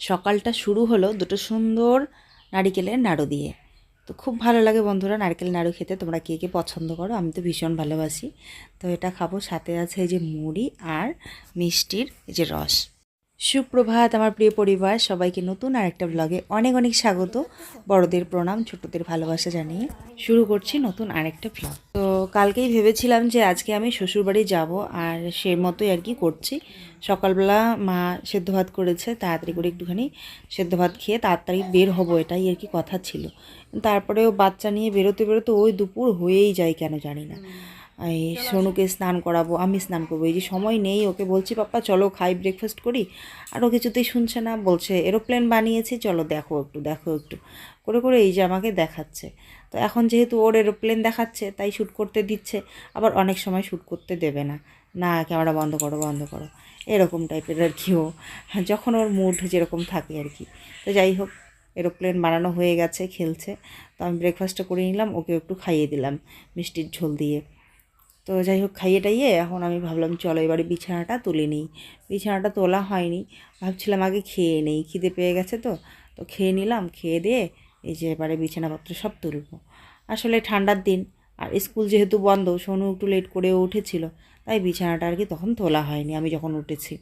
সকালটা শুরু হলো দুটো সুন্দর নারিকেলের নাড়ু দিয়ে। তো খুব ভালো লাগে বন্ধুরা নারকেল নাড়ু খেতে, তোমরা কে কে পছন্দ করো, আমি তো ভীষণ ভালোবাসি। তো এটা খাব সাথে আছে এই যে মুড়ি আর মিষ্টির যে রস। সুপ্রভাত, আমার প্রিয় পরিবার, সবাইকে নতুন আর একটা ব্লগে অনেক অনেক স্বাগত। বড়দের প্রণাম, ছোটদের ভালোবাসা জানিয়ে শুরু করছি নতুন আরেকটা ব্লগ তো কালকেই ভেবেছিলাম যে আজকে আমি শ্বশুরবাড়ি যাব, আর সে মতোই আর কি করছি। সকালবেলা মা সেদ্ধ ভাত করেছে, তাড়াতাড়ি করে একটুখানি সেদ্ধ ভাত খেয়ে তাড়াতাড়ি বের হব, এটাই আর কি কথা ছিল। তারপরেও বাচ্চা নিয়ে বেরোতে বেরোতে ওই দুপুর হয়েই যায় কেন জানি না। এই সোনুকে স্নান করাবো আমি স্নান করব। এই যে সময় নেই ওকে বলছি পাপ্পা চলো খাই ব্রেকফাস্ট করি। আর ও কিছুতেই শুনছে না বলছে এরোপ্লেন বানিয়েছি চলো দেখো একটু দেখো একটু। করে করে এই যে আমাকে দেখাচ্ছে। তো এখন যেহেতু ওর এরোপ্লেন দেখাচ্ছে তাই শ্যুট করতে দিচ্ছে আবার অনেক সময় শ্যুট করতে দেবে না। না ক্যামেরা বন্ধ করো বন্ধ করো। এরকম টাইপের আর কি ও। যখন ওর মুড যেরকম থাকে আর কি। তো যাই হোক এরোপ্লেন বানানো হয়ে গেছে খেলছে। তো আমি ব্রেকফাস্টটা করে নিলাম ওকে একটু খাইয়ে দিলাম মিষ্টির ঝোল দিয়ে। তো যাই হোক খাইয়ে টাইয়ে এখন আমি ভাবলাম, চলো এবারে বিছানাটা তুলে নিই। বিছানাটা তোলা হয়নি, ভাবছিলাম আগে খেয়ে নেই, খিদে পেয়ে গেছে তো। তো খেয়ে নিলাম, খেয়ে দিয়ে এই যে এবারে বিছানাপত্র সব তুলবো। আসলে ঠান্ডার দিন, আর স্কুল যেহেতু বন্ধ, সোনু একটু লেট করে উঠেছিল, তাই বিছানাটা আর কি তখন তোলা হয়নি, আমি যখন উঠেছি।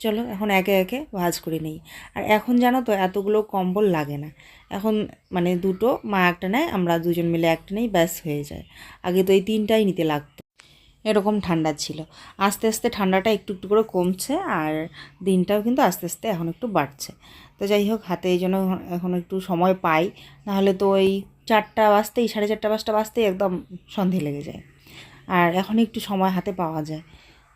চলো এখন একে একে ভাজ করে নেই। আর এখন জানো তো, এতগুলো কম্বল লাগে না। এখন মানে দুটো, মা একটা নেয়, আমরা দুজন মিলে একটা নেই, ব্যাস হয়ে যায়। আগে তো এই তিনটাই নিতে লাগতো। এরকম ঠান্ডা ছিল। আস্তে আস্তে ঠান্ডাটা একটু একটু করে কমছে আর দিনটাও কিন্তু আস্তে আস্তে এখন একটু বাড়ছে। তো যাই হোক, হাতে এই জন্য এখন একটু সময় পাই। নাহলে তো ওই চারটা বাজতেই, সাড়ে চারটা, পাঁচটা বাজতেই একদম সন্ধে লেগে যায়। আর এখন একটু সময় হাতে পাওয়া যায়।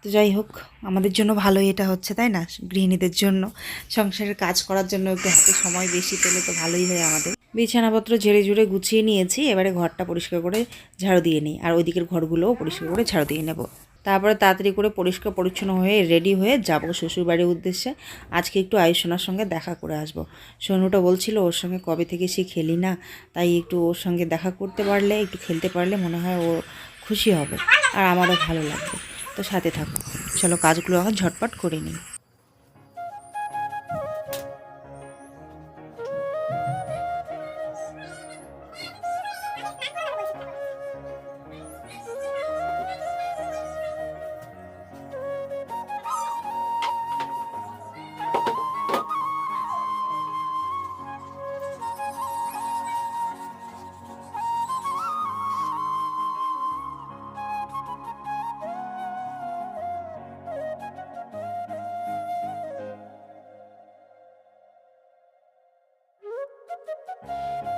তো যাই হোক, আমাদের জন্য ভালোই এটা হচ্ছে, তাই না? গৃহিণীদের জন্য। সংসারের কাজ করার জন্য একটু হাতে সময় বেশি পেলে তো ভালোই হয় আমাদের। বিছানাপত্র ঝেড়ে ঝুড়ে গুছিয়ে নিয়েছি, এবারে ঘরটা পরিষ্কার করে ঝাড়ু দিয়ে নিই। আর ওইদিকের ঘরগুলোও পরিষ্কার করে ঝাড়ু দিয়ে নেব। তারপরে তাড়াতাড়ি করে পরিষ্কার পরিচ্ছন্ন হয়ে রেডি হয়ে যাব শ্বশুরবাড়ির উদ্দেশ্যে। আজকে একটু আয়ুষনার সঙ্গে দেখা করে আসব। সোনুটা বলছিল ওর সঙ্গে কবে থেকে সে খেলি না, তাই একটু ওর সঙ্গে দেখা করতে পারলে, একটু খেলতে পারলে মনে হয় ও খুশি হবে। আর আমারও ভালো লাগবে। তো সাথে থাকো চলো কাজগুলো এখন ঝটপট করে নিই।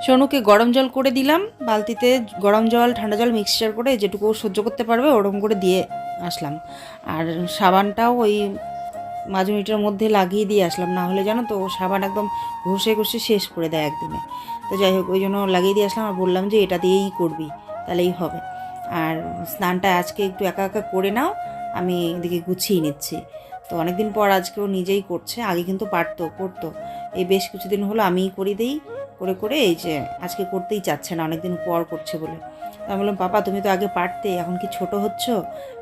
সোনুকে গরম জল করে দিলাম, বালতিতে গরম জল, ঠান্ডা জল মিক্সচার করে যেটুকু সহ্য করতে পারবে ওরকম করে দিয়ে আসলাম। আর সাবানটাও ওই মাঝ মিনিটের মধ্যে লাগিয়ে দিয়ে আসলাম, না হলে জানো তো সাবান একদম ঘষে ঘষে শেষ করে দেয় একদিনে তো যাই হোক, ওই জন্য লাগিয়ে দিয়ে আসলাম আর বললাম যে এটা দিয়েই করবি, তাহলেই হবে। আর স্নানটা আজকে একটু একা একা করে নাও, আমি এদিকে গুছিয়ে নিচ্ছি। তো অনেকদিন পর আজকে ও নিজেই করছে, আগে কিন্তু পারতো, করতো। এই বেশ কিছুদিন হলো আমিই করে দিই। করে করে এই যে আজকে করতেই চাচ্ছে না, অনেকদিন পর করছে বলে। আমি বললাম পাপা তুমি তো আগে পারতে, এখন কি ছোট হচ্ছ?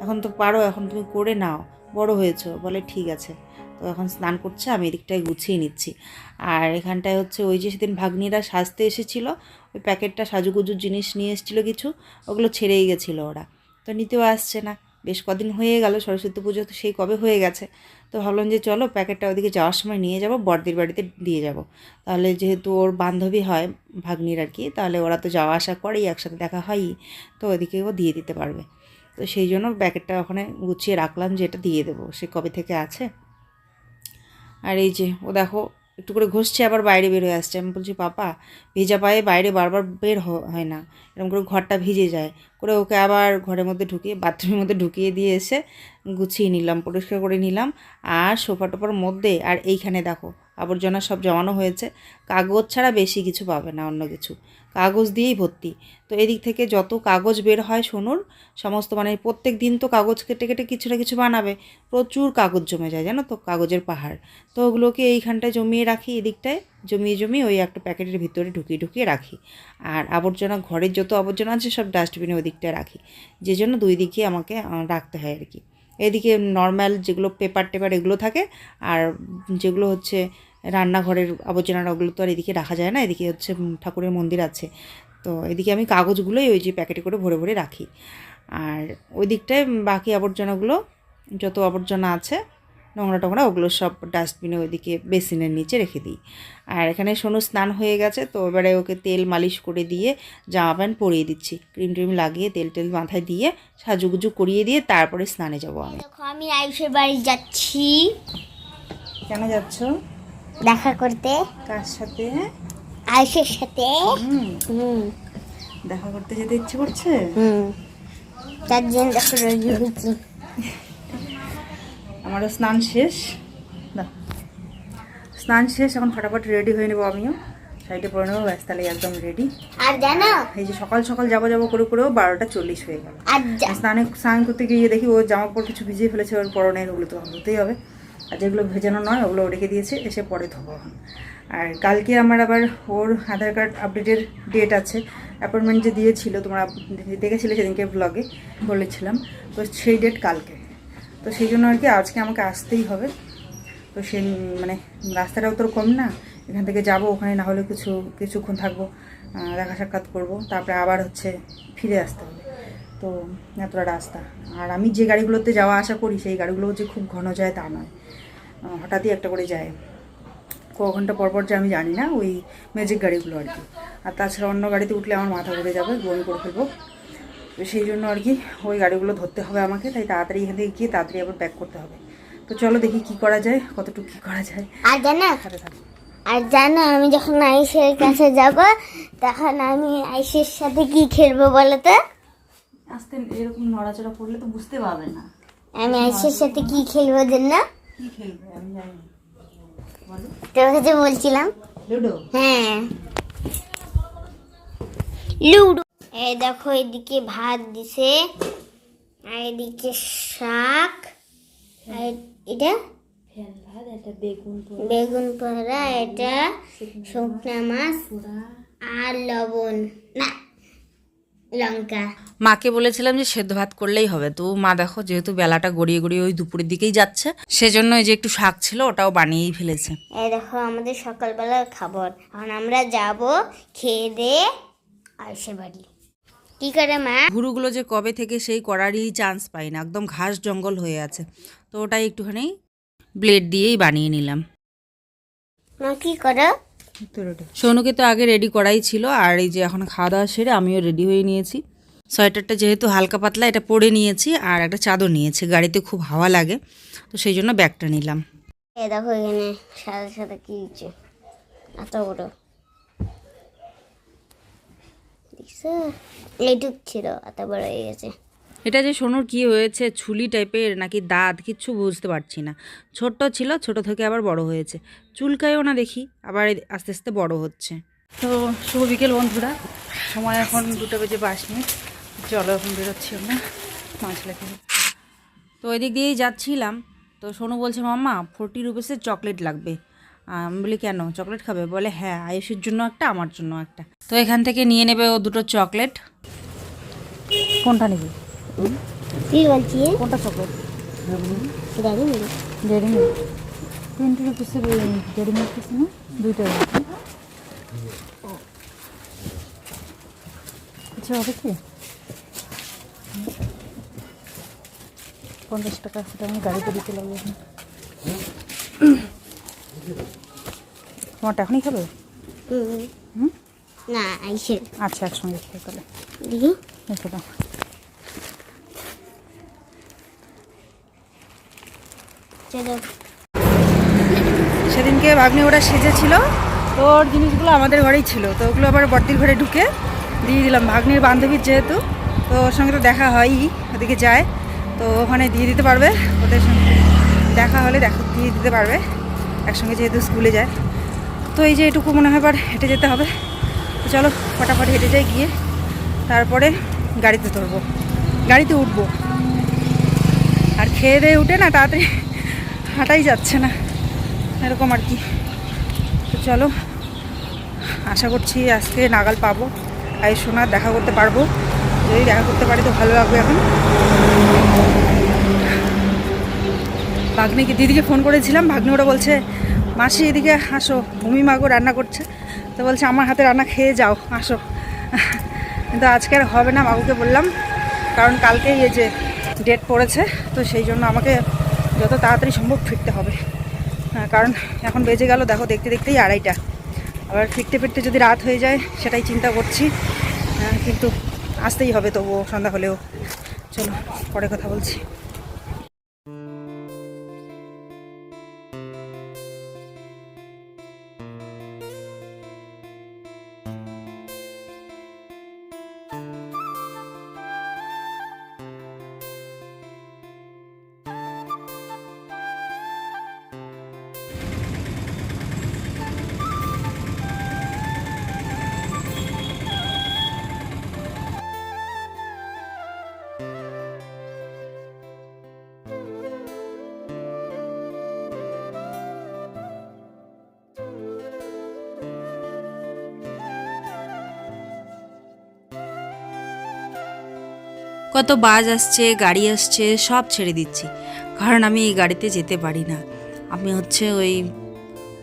এখন তো পারো, এখন তুমি করে নাও, বড় হয়েছো। বলে, ঠিক আছে। তো এখন স্নান করছে, আমি এদিকটায় গুছিয়ে নিচ্ছি। আর এখানটায় হচ্ছে ওই যে সেদিন ভাগ্নিরা সাজতে এসেছিল, ওই প্যাকেটটা সাজুগুজুর জিনিস নিয়ে এসেছিল কিছু, ওগুলো ছেড়েই গেছিল ওরা। তো নিতেও আসছে না। বেশ কদিন হয়ে গেল, সরস্বতী পুজো তো সেই কবে হয়ে গেছে। তো ভাবলাম যে চলো প্যাকেটটা ওদিকে যাওয়ার সময় নিয়ে যাব, বড়দির বাড়িতে দিয়ে যাব। তাহলে যেহেতু ওর বান্ধবী হয় ভাগ্নির আর কি, তাহলে ওরা তো যাওয়া আসা করেই একসাথে দেখা হয়ই, তো ওদিকে ও দিয়ে দিতে পারবে। তো সেই জন্য প্যাকেটটা ওখানে গুছিয়ে রাখলাম যে এটা দিয়ে দেবো, সে কবে থেকে আছে? আর এই যে ও দেখো একটু করে ঘষছে, আবার বাইরে বের হয়ে আসছে। আমি বলছি, পাপা, ভেজা পায়ে বাইরে বারবার বের হয় না। এরকম করে ঘরটা ভিজে যায়। করে ওকে আবার ঘরের মধ্যে ঢুকিয়ে, বাথরুমের মধ্যে ঢুকিয়ে দিয়ে এসে গুছিয়ে নিলাম, পরিষ্কার করে নিলাম। আর সোফা টোফার মধ্যে, আর এইখানে দেখো, আবর্জনা সব জমানো হয়েছে। কাগজ ছাড়া বেশি কিছু পাবে না, অন্য কিছু। কাগজ দিয়েই ভর্তি। তো এদিক থেকে যত কাগজ বের হয় সোনুর, সমস্ত মানে প্রত্যেক দিন তো কাগজ কেটে কেটে কিছু না কিছু বানাবে। প্রচুর কাগজ জমে যায়, জানো তো? কাগজের পাহাড়। তো ওগুলোকে এইখানটায় জমিয়ে রাখি, এদিকটায় জমিয়ে জমিয়ে ওই একটা প্যাকেটের ভিতরে ঢুকিয়ে ঢুকিয়ে রাখি। আর আবর্জনা, ঘরের যত আবর্জনা আছে সব ডাস্টবিনে ওই দিকটায় রাখি। যে জন্য দুই দিকে আমাকে রাখতে হয় আর কি। এদিকে নর্মাল যেগুলো পেপার টেপার এগুলো থাকে, আর যেগুলো হচ্ছে রান্নাঘরের আবর্জনা ওগুলো তো আর এদিকে রাখা যায় না এদিকে হচ্ছে ঠাকুরের মন্দির আছে। তো এদিকে আমি কাগজগুলোই ওই যে প্যাকেটে করে ভরে ভরে রাখি। আর ওই দিকটায় বাকি আবর্জনাগুলো যত আবর্জনা আছে নোংরা টোংরা ওগুলো সব ডাস্টবিনে ওইদিকে বেসিনের নিচে রেখে দিই। আর এখানে সোনু স্নান হয়ে গেছে তো এবারে ওকে তেল মালিশ করে দিয়ে জামা প্যান্ট পরিয়ে দিচ্ছি। ক্রিম ট্রিম লাগিয়ে তেল টেল মাথায় দিয়ে সাজুগুজু করিয়ে দিয়ে তারপরে স্নানে যাব আমি। দেখো আমি আয়ুষের বাড়ি যাচ্ছি। কেন যাচ্ছ? দেখা করতে। কার সাথে? আয়ুষের সাথে। হুম। দেখা করতে যেতে ইচ্ছে করছে? হুম। তার জন্য দেখো রেডি হয়েছি। আমারও স্নান শেষ। স্নান শেষ এখন ফটাফট রেডি হয়ে নেব আমিও। সাইডে পরে নেব ব্যাস তাহলে একদম রেডি আর জানো? এই যে সকাল সকাল যাব যাব করে করেও বারোটা চল্লিশ হয়ে গেল। স্নানে স্নান করতে গিয়ে দেখি ও জামা কাপড় কিছু ভিজিয়ে ফেলেছে ওর পরনের ওগুলো তো হতেই হবে। আর যেগুলো ভেজানো নয়, ওগুলো রেখে দিয়েছে, এসে পরে ধোবো আর কালকে আমার আবার ওর আধার কার্ড আপডেটের ডেট আছে। অ্যাপয়েন্টমেন্ট যে দিয়েছিল, তোমরা দেখেছিলে সেদিনকে ব্লগে বলেছিলাম। তো সেই ডেট কালকে। তো সেই জন্য আর কি আজকে আমাকে আসতেই হবে। তো সে মানে রাস্তাটাও তোর কম না, এখান থেকে যাব ওখানে, না হলে কিছু, কিছুক্ষণ থাকব দেখা সাক্ষাৎ করব, তারপরে আবার হচ্ছে ফিরে আসতে হবে। তো এতটা রাস্তা। আর আমি যে গাড়িগুলোতে যাওয়া আসা করি, সেই গাড়িগুলো যে খুব ঘন যায় তা নয়। হঠাৎই একটা করে যায়। ক ঘণ্টা পর পর যে আমি জানি না ওই ম্যাজিক গাড়িগুলো আর কি। আর তাছাড়া অন্য গাড়িতে উঠলে আমার মাথা ঘুরে যাবে বমি করে ফেলব। তো সেই জন্য আর কি ওই গাড়িগুলো ধরতে হবে আমাকে তাই তাড়াতাড়ি এখান থেকে গিয়ে তাড়াতাড়ি আবার ব্যাক করতে হবে। তো চলো দেখি কি করা যায় কতটুকু কি করা যায়। আর জানো? আর জানো আমি যখন আয়ুষের কাছে যাব তখন আমি আইসের সাথে কি খেলব বলো তো আস্তে এরকম নড়াচড়া করলে তো বুঝতে পারবে না। আমি আইসের সাথে কি খেলব না তোর কাছে বলছিলাম? লুডো? হ্যাঁ। লুডো। এই দেখো এদিকে ভাত দিছে আর এদিকে শাক আর এটা? বেগুন পোড়া। এটা শুকনা মাছ আর লবণ। না। লঙ্কা। মাকে বলেছিলাম যে সেদ্ধ ভাত করলেই হবে। তো মা দেখো যেহেতু বেলাটা গড়িয়ে গড়িয়ে ওই দুপুরের দিকেই যাচ্ছে সেজন্য ওই যে একটু শাক ছিল ওটাও বানিয়েই ফেলেছে। এই দেখো আমাদের সকালবেলার খাবার। এখন আমরা যাব খেয়ে দে আয়ুষের বাড়ি। কি করে মা? ভুরুগুলো যে কবে থেকে সেই করারই চান্স পাই না একদম ঘাস জঙ্গল হয়ে আছে। তো ওটাই একটুখানি ব্লেড দিয়েই বানিয়ে নিলাম। মা কি করো? সোনুকে তো আগে রেডি করাই ছিল আর এই যে এখন খাওয়া দাওয়া সেরে আমিও রেডি হয়ে নিয়েছি। সোয়েটারটা যেহেতু হালকা পাতলা এটা পরে নিয়েছি আর একটা চাদর নিয়েছি গাড়িতে খুব হাওয়া লাগে তো সেই জন্য ব্যাগটা নিলাম। এই দেখো এখানে সাদা সাদা কি হচ্ছে এত বড়। দেখছ? এইটুক ছিল এত বড় হয়ে গেছে। এটা যে সোনুর কি হয়েছে, ছুলি টাইপের নাকি দাঁত, কিচ্ছু বুঝতে পারছি না। ছোট্ট ছিল, ছোট থেকে আবার বড় হয়েছে। চুলকায়ও না দেখি, আবার আস্তে আস্তে বড় হচ্ছে। তো শুভ বিকেল বন্ধুরা। সময় এখন দুটো বেজে পাঁচ মিনিট। চলো এখন বেরোচ্ছি আমরা মাছ লেখে তো ওই দিক দিয়েই যাচ্ছিলাম। তো সোনু বলছে, মাম্মা, ফোরটি রুপিসের চকলেট লাগবে। আমি বলি, কেন? চকলেট খাবে? বলে হ্যাঁ আয়ুষের জন্য একটা, আমার জন্য একটা। তো এখান থেকে নিয়ে নেবে ও দুটো চকলেট। কোনটা নেবে? কি বলছি কোনটা চকলেট জানি না ডেরি মিল্ক টোয়েন্টি রুপিসের ডেরি মিল্ক আছে না? দুইটা আচ্ছা হবে কি? পঞ্চাশ টাকা সেটা আমি গাড়িতে দিতে লাগবে। তোমারটা এখনই খাবে? হুম। না আচ্ছা একসঙ্গে খেয়ে তাহলে দেখি। রেখে সেদিনকে ভাগ্নে ওরা সেজেছিল, তো ওর জিনিসগুলো আমাদের ঘরেই ছিল, তো ওগুলো আবার বর্দির ঘরে ঢুকে দিয়ে দিলাম। ভাগ্নির বান্ধবীর যেহেতু, তো ওর সঙ্গে তো দেখা হয়ই, ওদিকে যায়, তো ওখানে দিয়ে দিতে পারবে, ওদের সঙ্গে দেখা হলে দেখা, দিয়ে দিতে পারবে, একসঙ্গে যেহেতু স্কুলে যায়। তো এই যে এটুকু মনে হয় এবার হেঁটে যেতে হবে। তো চলো, ফটাফট হেঁটে যাই গিয়ে, তারপরে গাড়িতে ধরবো। গাড়িতে উঠবো। আর খেয়ে দিয়ে উঠে না তাড়াতাড়ি হাঁটাই যাচ্ছে না। এরকম আর কি। তো চলো, আশা করছি আজকে নাগাল পাবো। আর সোনার দেখা করতে পারব। যদি দেখা করতে পারি তো ভালো লাগবে এখন। ভাগ্নিকে, দিদিকে ফোন করেছিলাম। ভাগ্নি ওরা বলছে, মাসি এদিকে আসো ভূমি মাগো রান্না করছে। তো বলছে, আমার হাতে রান্না খেয়ে যাও, আসো। কিন্তু আজকে আর হবে না, মাগুকে বললাম। কারণ কালকেই এই যে ডেট পড়েছে, তো সেই জন্য আমাকে যত তাড়াতাড়ি সম্ভব ফিরতে হবে। কারণ এখন বেজে গেল, দেখো, দেখতে দেখতেই আড়াইটা। আবার ফিরতে ফিরতে যদি রাত হয়ে যায়, সেটাই চিন্তা করছি। কিন্তু আসতেই হবে তবুও, সন্ধ্যা হলেও। চলো, পরে কথা বলছি। কত বাস আসছে, গাড়ি আসছে, সব ছেড়ে দিচ্ছি। কারণ আমি এই গাড়িতে যেতে পারি না। আমি হচ্ছে ওই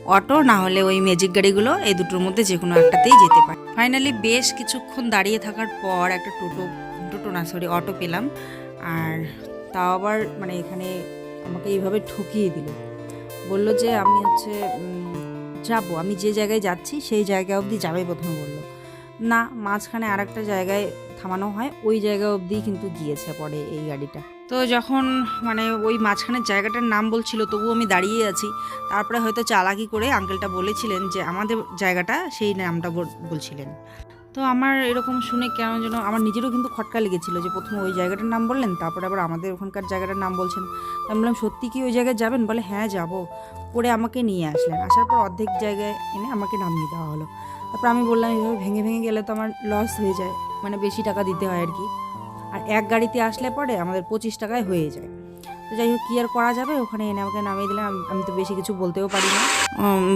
অটো, না হলে ওই ম্যাজিক গাড়িগুলো, এই দুটোর মধ্যে যে কোনো একটাতেই যেতে পারি। ফাইনালি বেশ কিছুক্ষণ দাঁড়িয়ে থাকার পর একটা টোটো টোটো না সরি অটো পেলাম। আর তাও আবার মানে এখানে আমাকে এইভাবে ঠকিয়ে দিল। বলল যে, আমি হচ্ছে যাব। আমি যে জায়গায় যাচ্ছি, সেই জায়গা অবধি যাবে, প্রথমে বলল। না, মাঝখানে আর একটা জায়গায় থামানো হয়, ওই জায়গা অবধি কিন্তু গিয়েছে পরে এই গাড়িটা। তো যখন মানে ওই মাঝখানের জায়গাটার নাম বলছিল, তবুও আমি দাঁড়িয়ে আছি। তারপরে হয়তো চালাকি করে আঙ্কেলটা বলেছিলেন যে, আমাদের জায়গাটা সেই নামটা বলছিলেন। তো আমার এরকম শুনে কেন যেন আমার নিজেরও কিন্তু খটকা লেগেছিলো যে, প্রথমে ওই জায়গাটার নাম বললেন, তারপরে আবার আমাদের ওখানকার জায়গাটার নাম বলছেন। আমি বললাম, সত্যি কি ওই জায়গায় যাবেন? বলে হ্যাঁ যাব। করে আমাকে নিয়ে আসলেন। আসার পর অর্ধেক জায়গায় এনে আমাকে নামিয়ে দেওয়া হলো। তারপর আমি বললাম, এইভাবে ভেঙে ভেঙে গেলে তো আমার লস হয়ে যায়। মানে বেশি টাকা দিতে হয় আর কি। আর এক গাড়িতে আসলে পরে আমাদের পঁচিশ টাকায় হয়ে যায়। যাই হোক কী আর করা যাবে? ওখানে এনে আমাকে নামিয়ে দিলাম আমি- তো বেশি কিছু বলতেও পারি না।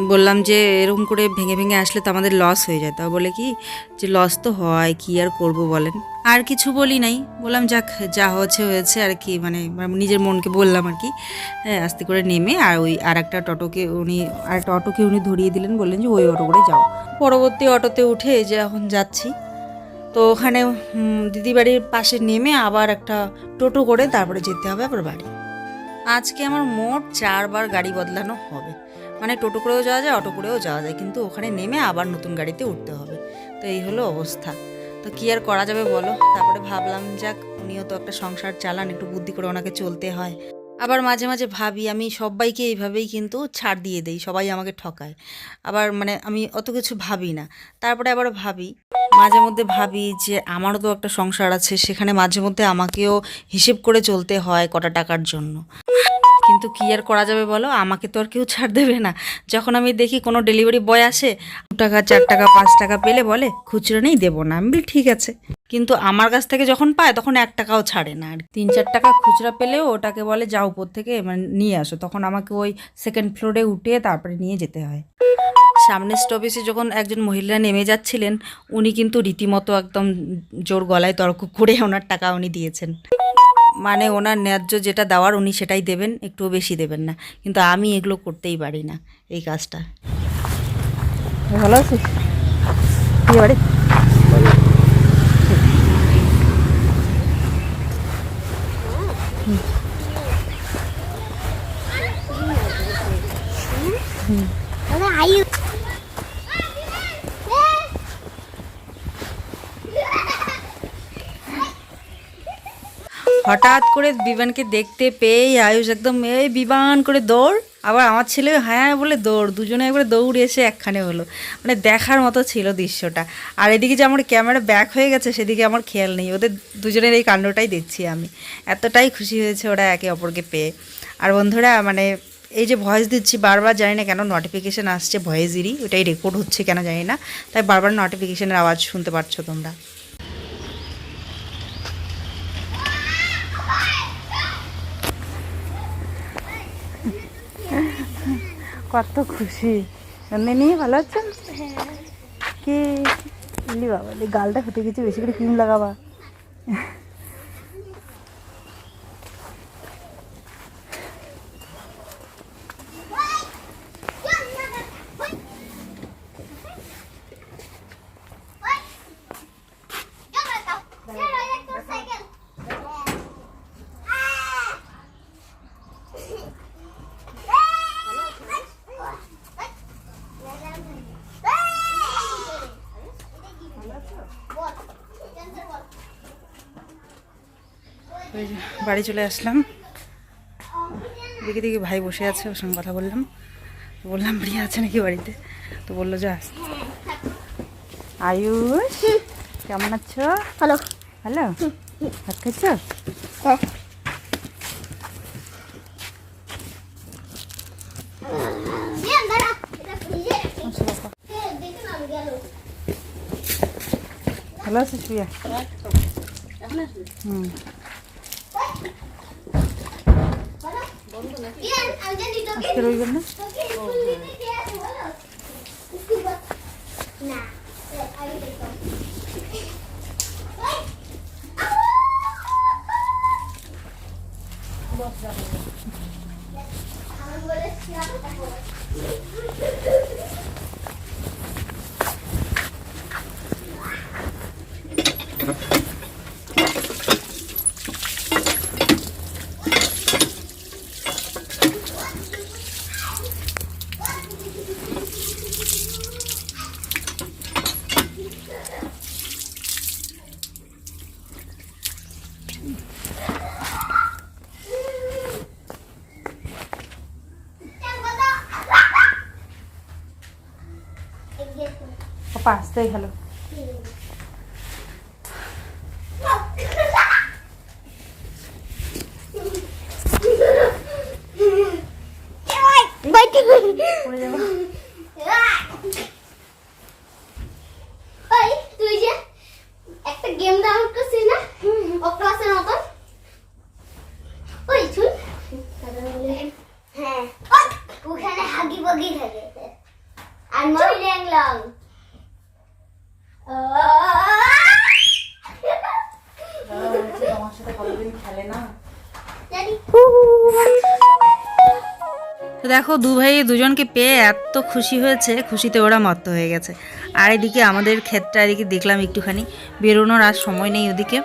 বললাম যে এরকম করে ভেঙে ভেঙে আসলে তো আমাদের লস হয়ে যায়। তা বলে কি যে লস তো হয় কি আর করব বলেন। আর কিছু বলি নাই। বললাম যাক যা হয়েছে হয়েছে আর কি। মানে মানে নিজের মনকে বললাম আর কি। হ্যাঁ আস্তে করে নেমে আর ওই আর একটা টোটোকে উনি আর একটা অটোকে উনি ধরিয়ে দিলেন। বললেন যে ওই অটো করে যাও। পরবর্তী অটোতে উঠে যে এখন যাচ্ছি। তো ওখানে উম, দিদি বাড়ির পাশে নেমে আবার একটা টোটো করে তারপরে যেতে হবে আবার বাড়ি। আজকে আমার মোট চারবার গাড়ি বদলানো হবে। মানে টোটো করেও যাওয়া যায়, অটো করেও যাওয়া যায়, কিন্তু ওখানে নেমে আবার নতুন গাড়িতে উঠতে হবে। তো এই হলো অবস্থা। তো কী আর করা যাবে বলো? তারপরে ভাবলাম, যাক, উনিও তো একটা সংসার চালান, একটু বুদ্ধি করে ওনাকে চলতে হয়। আবার মাঝে মাঝে ভাবি, আমি সবাইকে এইভাবেই কিন্তু ছাড় দিয়ে দেই, সবাই আমাকে ঠকায়। আবার মানে আমি অত কিছু ভাবি না। তারপরে আবার ভাবি, মাঝে মধ্যে ভাবি যে আমারও তো একটা সংসার আছে, সেখানে মাঝে মধ্যে আমাকেও হিসেব করে চলতে হয় কটা টাকার জন্য। কিন্তু কি আর করা যাবে বলো? আমাকে তো আর কেউ ছাড় দেবে না। যখন আমি দেখি কোনো ডেলিভারি বয় আসে, দু টাকা, চার টাকা, পাঁচ টাকা পেলে বলে, খুচরো নেই, দেবো না। আমি ঠিক আছে। কিন্তু আমার কাছ থেকে যখন পায়, তখন এক টাকাও ছাড়ে না। আর তিন, চার টাকা খুচরা পেলেও ওটাকে বলে যা উপর থেকে মানে নিয়ে আসো। তখন আমাকে ওই সেকেন্ড ফ্লোরে উঠে তারপরে নিয়ে যেতে হয়। সামনের স্টপেজে যখন একজন মহিলা নেমে যাচ্ছিলেন, উনি কিন্তু রীতিমতো একদম জোর গলায় তর্ক করে ওনার টাকা উনি দিয়েছেন। মানে ওনার ন্যায্য যেটা দেওয়ার উনি সেটাই দেবেন, একটুও বেশি দেবেন না। কিন্তু আমি এগুলো করতেই পারি না এই কাজটা। ভালো আছিস? আয়ু হঠাৎ করে বিমানকে দেখতে পেয়েই আয়ুষ একদম, এই বিমান করে দৌড়। আবার আমার ছেলে হ্যাঁ বলে দৌড়। দুজনে একবারে দৌড় এসে একখানে হলো। মানে দেখার মতো ছিল দৃশ্যটা। আর এদিকে যে আমার ক্যামেরা ব্যাক হয়ে গেছে, সেদিকে আমার খেয়াল নেই। ওদের দুজনের এই কাণ্ডটাই দেখছি আমি। এতটাই খুশি হয়েছে ওরা একে অপরকে পেয়ে। আর বন্ধুরা মানে এই যে ভয়েস দিচ্ছি, বারবার জানি না কেন নোটিফিকেশান আসছে ভয়েসেরই। ওটাই রেকর্ড হচ্ছে কেন জানি না। তাই বারবার নোটিফিকেশানের আওয়াজ শুনতে পারছ তোমরা। কত খুশি। নন্দিনী ভালো আছেন? কি? ইলি বাবা গালটা ফেটে গেছে বেশি করে ক্রিম লাগাবা এই যে বাড়ি চলে আসলাম। দেখি দেখি ভাই বসে আছে ওর সঙ্গে কথা বললাম। তো বললাম প্রিয়া আছে নাকি বাড়িতে? তো বলল যে। আস আয়ুষ কেমন আছো? হ্যালো হ্যালো ভাত খাচ্ছ হ্যাঁ। ভালো আছিস প্রিয়া? হুম। আজকে রবিবার না না পাপা আসতেই হ্যালো পড়ে যাব ওই তুই যে একটা গেম ডাউনলোড করছিস না অক্টোপাসের মতন ওই শুন হ্যাঁ ওখানে হাগি বগি থাকে আর মই ল্যাংলং তোমার সাথে কতদিন খেলে না জানি তো দেখো দু ভাই দুজনকে পেয়ে এত খুশি হয়েছে, খুশিতে ওরা মত্ত হয়ে গেছে। আর এদিকে আমাদের ক্ষেতটা এদিকে দেখলাম একটুখানি, বেরোনোর আর সময় নেই ওদিকে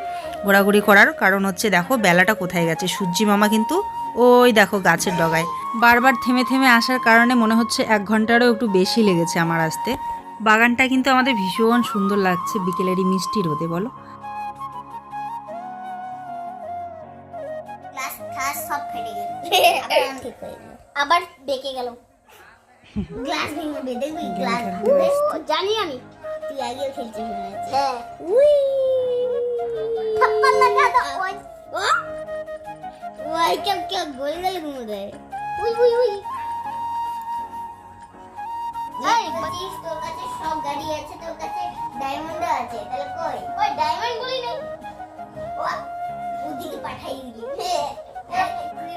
ঘোরাঘুরি করার, কারণ হচ্ছে দেখো বেলাটা কোথায় গেছে? সূর্যি মামা কিন্তু ওই দেখো গাছের ডগায়। বারবার থেমে থেমে আসার কারণে মনে হচ্ছে এক ঘন্টারও একটু বেশি লেগেছে আমার আসতে। বাগানটা কিন্তু আমাদের ভীষণ সুন্দর লাগছে, বিকেলেরই মিষ্টি রোদে, বলো। গ্লাস ভেঙে দেখবি গ্লাস ভাঙবে জানি আমি। তুই আগে মনে হ্যাঁ। উই। থাপ্পড় লাগা তো ওই। ও? ওই কেউ কেউ গোল গেল ঘুমোতে। উই উই উই। এই বলিস তোর কাছে সব গাড়ি আছে তোর কাছে ডায়মন্ড আছে তাহলে কই? ওই ডায়মন্ড গুলি নেই। ও ওদিকে পাঠাই দিলি হ্যাঁ।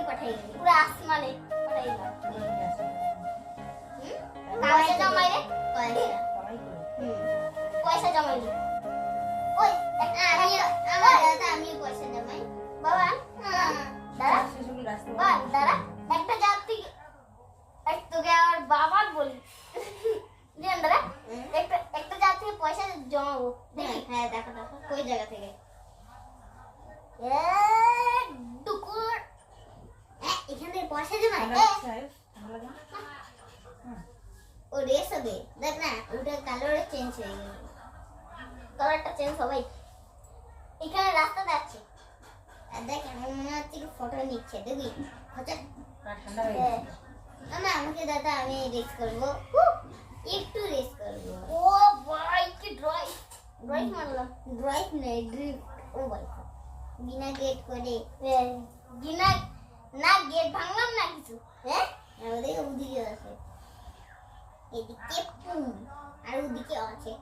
পাঠাই দিলি পুরো আসমানে পাঠাই দিলাম। পয়সা জমাই রে পয়সা। পয়সা জমাই ওই আমি আমার দাদা আমি পয়সা জমাই। বাবা দাদা বা দাদা একটা যাত্রী এক তোকে আমার বাবার বলি। জান দাদা একটা একটা জায়গা থেকে পয়সা জমাবো। দেখি। হ্যাঁ দেখো দেখো। কই জায়গা থেকে? এ, টুকুর এ, এখানে পয়সা জমায় এ, ও রেস হবে দেখ না ওটা কালারটা চেঞ্জ হয়ে গেল। কালারটা চেঞ্জ হবে এখানে রাস্তা যাচ্ছে আর দেখ আমার মনে হচ্ছে ফটো নিচ্ছে দেখবি? হচ্ছে? হ্যাঁ। না আমাকে দাদা আমি রেস করব। একটু রেস করব। ও ভাই কি ড্রাইভ ড্রাইভ মারলাম ড্রাইভ নেই ড্রিফট ও ভাই বিনা গেট করে। বিনা না গেট ভাঙলাম না কিছু হ্যাঁ? ওদিকে ওদিকে আছে। এদিকে পুম আর ওদিকে আছে।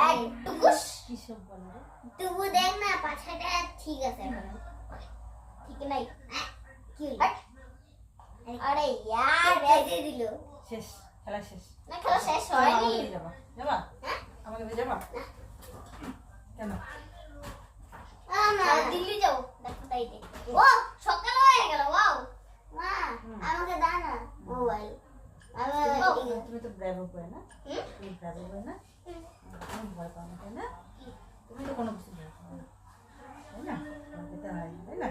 আরে টুকুস তবু দেখ না পাছাটা ঠিক আছে ঠিক নাই। আহ, কি আরে ইয়ার রেডি দিল। শেষ খেলা শেষ। না খেলা শেষ হয়নি। যাবা। যাবা? আমাকে যাবা? কেন? দিল্লি যাব। দেখো তাইতে ও সকাল হয়ে গেল ওয়াও। মা আমাকে দাও না। মোবাইল তুমি তো ব্র্যাভো করে না তুমি ব্র্যাভো করে না তুমি ভয় পাও না তাই না তুমি তো কোনো কিছু ভয় পাও না তাই না তো হয় না, তাই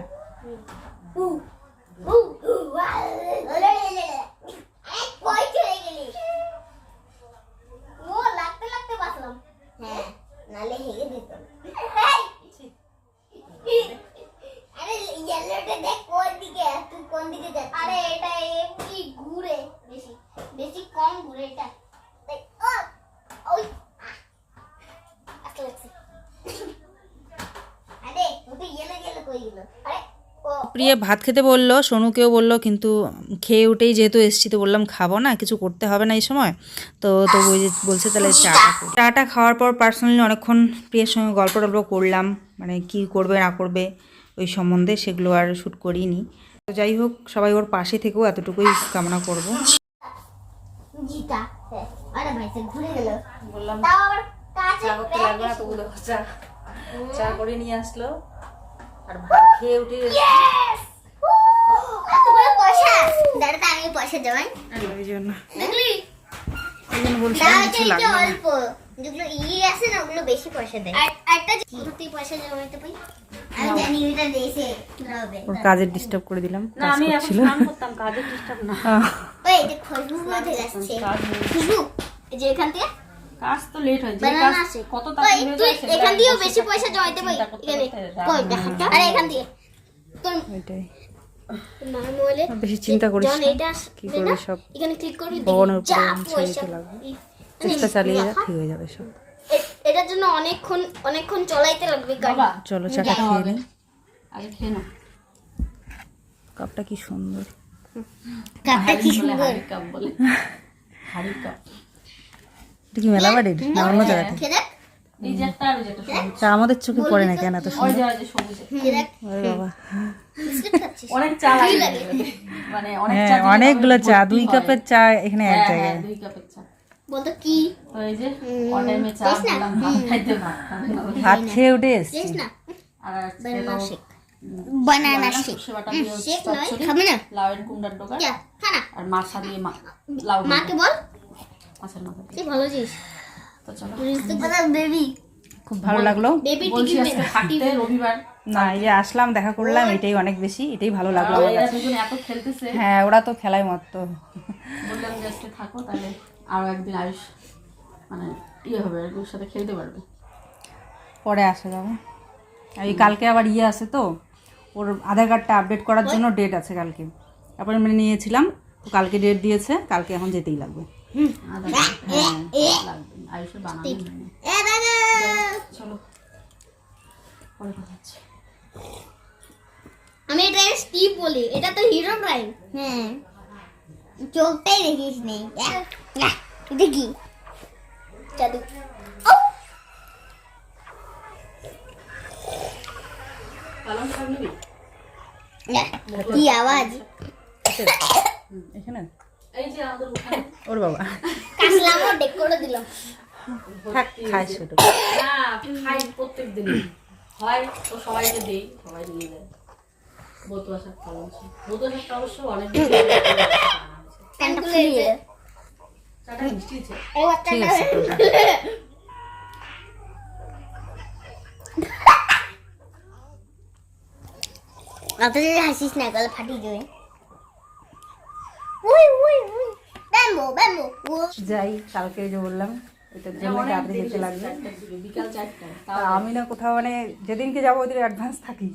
আরে ইয়েলোটা দেখ কোন দিকে তুই কোন দিকে যাচ্ছিস? আরে এটা এমনি ঘুরে বেশি বেশি কম ঘুরে এটা। প্রিয়া ভাত খেতে বলল সোনুকেও বলল কিন্তু খেয়ে উঠেই যেহেতু এসছি তো বললাম খাব না কিছু করতে হবে না এই সময়। তো তো বলছে তাহলে চাটা চাটা খাওয়ার পর পার্সোনালি অনেকক্ষণ প্রিয়ার সঙ্গে গল্প টল্প করলাম মানে কি করবে না করবে। ওই সম্বন্ধে সেগুলো আর শ্যুট করিনি। তো যাই হোক সবাই ওর পাশে থেকেও এতটুকুই কামনা করব। হ্যাঁ, আরে ভাই সে ঘুরে গেল। বললাম তাও আবার কাছে চা চা। করে নিয়ে আসলো। আর ভাত খেয়ে উঠে আমি পয়সা! জমাই ওই জন্য। বলছিলাম কিছু লাগবে না। অল্প। যেগুলো ই আছে না ওগুলো বেশি পয়সা দেয়। আর একটা তুই পয়সা জমাইতে পাই আমি জানি এটা দেশে হবে। কাজের ডিস্টার্ব করে দিলাম না আমি এখন করছিল। করতাম কাজে ডিস্টার্ব না। ওই এটা খুশবু মধ্যে যাচ্ছে। খুশবু যে এখান থেকে? কাজ তো লেট হয়েছে বানানা আছে। কত তাড়াতাড়ি হয়ে যায় এখান দিয়েও বেশি পয়সা জমাইতে পাই চিন্তা এখানে কই রাত আরে এখান দিয়ে। তোর ওইটাই। মার মোবাইলে আর বেশি চিন্তা করিস কি না, সব? এখানে ক্লিক করবি ভগবানের উপরে ছেড়ে দিতে লাগবে। চেষ্টা চালিয়ে যা ঠিক হয়ে যাবে সব। এটার জন্য অনেকক্ষণ অনেকক্ষণ চলাইতে লাগবে গাড়ি বাবা চলো চাটা খেয়ে নিই আগে খেয়ে নাও। কাপটা কি সুন্দর। কাপটা কি সুন্দর। কাপ বলে। হাড়ি কাপ। এটা কি মেলা বাড়ির? না অন্য জায়গাতে। খেয়ে দেখ। এই যে একটা আর ওই যে একটা সবুজ। তা আমাদের চোখে পড়ে না কেন এত ওই সুন্দর? যে ওই যে সবুজ। খেয়ে দেখ। ওরে বাবা। অনেক চা মানে অনেক অনেকগুলো চা দুই কাপের চা এখানে এক হ্যাঁ, জায়গায়। হ্যাঁ, দুই কাপের চা। বলতো কি? এই যে অটাইমে চা? দিলাম ভাত খাইতে ভাত না। ভাত খেয়ে উঠে এসছি আর বানানা শেক। শেক। নয় খাবে না? লাউয়ের কুমড়ার ডোকা যা আর মাছা দিয়ে মা লাউ মাকে বল। মাছের মাথা দিয়ে। ভালো জিনিস। তো চলো। বেবি খুব ভালো লাগল। বলছি আজকে থাকতে রবিবার। না এই আসলাম দেখা করলাম এটাই অনেক বেশি এটাই ভালো লাগল আমার কাছে। দুজন এত খেলতেছে। হ্যাঁ ওরা তো খেলায় মত বললাম যে আজকে থাকো তাহলে। আরও একদিন আয়ুষ মানে ইয়ে হবে আর ওর সাথে খেলতে পারবে। পরে আসা যাবে এই কালকে আবার ইয়ে আছে তো ওর আধার কার্ডটা আপডেট করার জন্য ডেট আছে কালকে। অ্যাপয়েন্টমেন্ট নিয়েছিলাম তো কালকে ডেট দিয়েছে কালকে এখন যেতেই লাগবে। আয়ুষের বানানো চলো পরে কথা হচ্ছে। আমি এটা স্টিপ বলি এটা তো হিরো প্রাইম হ্যাঁ। চোখটাই দেখিস নেই এটা জাদু কি আওয়াজ এখানে? এই যে আমাদের উঠানে ওর বাবা। কাশলাম ডেক করে দিলাম। থাক খাই শুধু না খাই প্রত্যেক দিন হয় তো সবাইকে দেই সবাই নিয়ে যায়। বতুয়া শাক পালং বতুয়া শাকটা অবশ্য অনেক দিন ধরে বানানো হয়েছে। প্যান্টটা ঠিক আছে। অত যদি হাসিস না গলা ফাটিয়ে দেবে ব্যাম্বো ব্যাম্বো। যাই কালকে যে বললাম এটার জন্য তাড়াতাড়ি যেতে লাগবে। বিকাল আমি না কোথাও মানে যেদিনকে যাব ওই অ্যাডভান্স থাকি।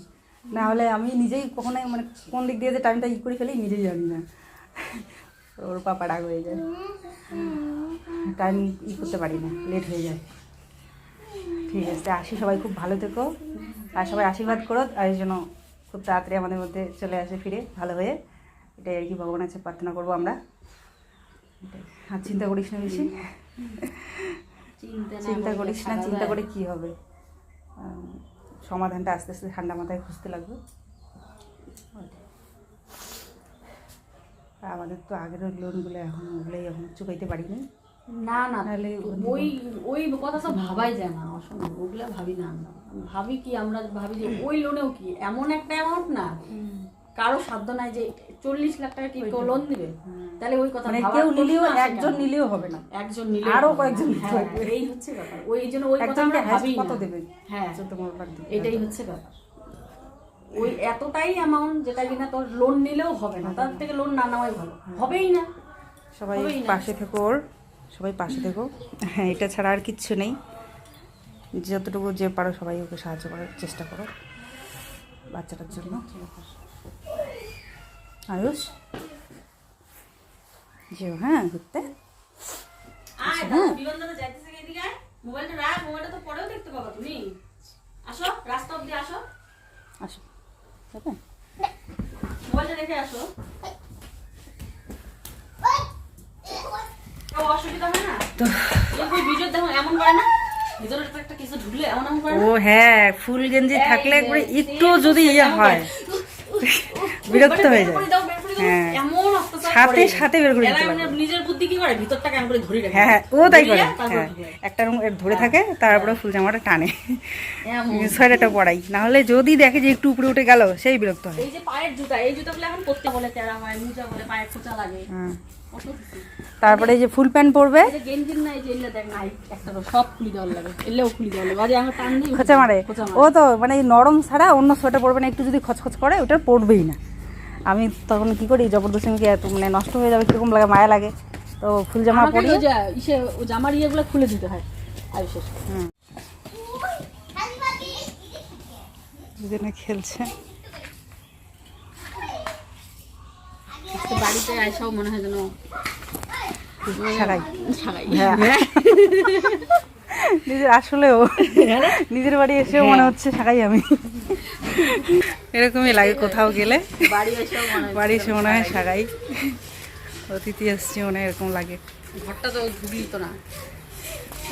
না হলে আমি নিজেই কখনোই মানে কোন দিক দিয়ে যে টাইমটা ই করে ফেলি নিজেই জানি না। ওর পাপা রাগ হয়ে যায় টাইম ই করতে পারি না লেট হয়ে যায় ঠিক আছে আসি সবাই খুব ভালো থেকো আর সবাই আশীর্বাদ করো আর এই জন্য খুব তাড়াতাড়ি আমাদের মধ্যে চলে আসে ফিরে ভালো হয়ে এটাই আর কি ভগবানের কাছে প্রার্থনা করব আমরা। আর চিন্তা করিস না বেশি চিন্তা করিস না চিন্তা। করে কি হবে সমাধানটা আস্তে আস্তে ঠান্ডা মাথায় খুঁজতে লাগবে। আর আমাদের তো আগের লোনগুলো এখন ওগুলোই এখন চুকাইতে পারিনি। না না নাহলে ওই ওই কথা তো ভাবাই যায় না অসম্ভব ওগুলা ভাবি না আমরা। ভাবি কি আমরা ভাবি যে ওই লোনেও কি এমন একটা অ্যামাউন্ট না কারও সাধ্য নাই যে চল্লিশ লাখ টাকা কি কেউ লোন দিবে? তাহলে ওই কথা মানে কেউ নিলেও একজন নিলেও হবে না। একজন নিলে আরও কয়েকজন হ্যাঁ। এই হচ্ছে ব্যাপার। ওই জন্য ওই কথা আমরা ভাবি কত দেবে? হ্যাঁ এটাই হচ্ছে ব্যাপার। ওই এতটাই অ্যামাউন্ট যেটা কিনা তোর লোন নিলেও হবে না। তার থেকে লোন না নেওয়াই ভালো। হবেই না। সবাই পাশে থেকো ওর। সবাই পাশে থেকো। হ্যাঁ এটা ছাড়া আর কিচ্ছু নেই। যতটুকু যে পারো সবাই ওকে সাহায্য করার চেষ্টা করো বাচ্চাটার জন্য। আয়ুষ? যেও হ্যাঁ ঘুরতে। হ্যাঁ। বিমানদারে যাইতেছে কি এদিকে আয়? মোবাইলটা রাখ মোবাইলটা তো পরেও দেখতে পাবা। তুমি। আসো রাস্তা অব্দি আসো। আসো। যাবে? মোবাইলটা রেখে আসো। ও হয় ফুল গেঞ্জি থাকলে করে একটু যদি ইয়ে হয়। বিরক্ত হয়ে যায়। হ্যাঁ। সাথে সাথে বের করে দিতে মানে নিজের করে ভিতরটা কেমন করে ধরে রাখে? হ্যাঁ হ্যাঁ ও তাই করে। হ্যাঁ একটা রুম ধরে থাকে তারপরে ফুল জামাটা টানে। সোয়েটারটা পরাই। না হলে যদি দেখে যে একটু উপরে উঠে গেল সেই বিরক্ত হয়। এই যে পায়ের জুতা এই জুতাগুলো এখন করতে বলে তেরা হয় মোজা বলে পায়ে খোঁচা লাগে। হ্যাঁ। তারপরে যে ফুল প্যান্ট পরবে। খোঁচা মারে। ও তো মানে নরম ছাড়া অন্য সোয়েটার পরবে না একটু যদি খচখচ করে ওটা পরবেই না। আমি তখন কি করি জবরদস্তি মানে নষ্ট হয়ে যাবে কীরকম লাগে মায়া লাগে। তো ফুল জামা পরি ইসে ও জামার ইয়েগুলো খুলে দিতে হয়। আয়ুষের দুজনে খেলছে। তো বাড়িতে মনে হয় যেন সারাই সারাই হ্যাঁ। নিজের আসলেও। নিজের বাড়ি এসেও মনে হচ্ছে সারাই আমি। এরকমই লাগে কোথাও গেলে। বাড়ি এসে মনে হয় সারাই অতিথি আসছে মনে এরকম লাগে। ঘরটা তো ঢুকলি তো না।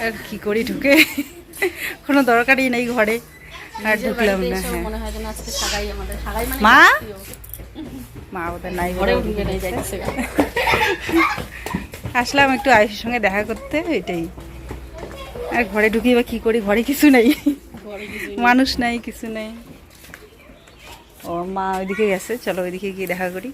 আর কি করি ঢুকে? কোনো দরকারই নেই ঘরে। আর ঢুকলাম না হ্যাঁ। মনে মা? মা ওদের নাই ঘরেও ঢুকে নেই আসলাম একটু আয়ুষের সঙ্গে দেখা করতে এটাই। আর ঘরে ঢুকি বা কি করি ঘরে কিছু নেই। মানুষ নাই কিছু নেই। ও মা ওইদিকে গেছে চলো ওইদিকে গিয়ে দেখা করি।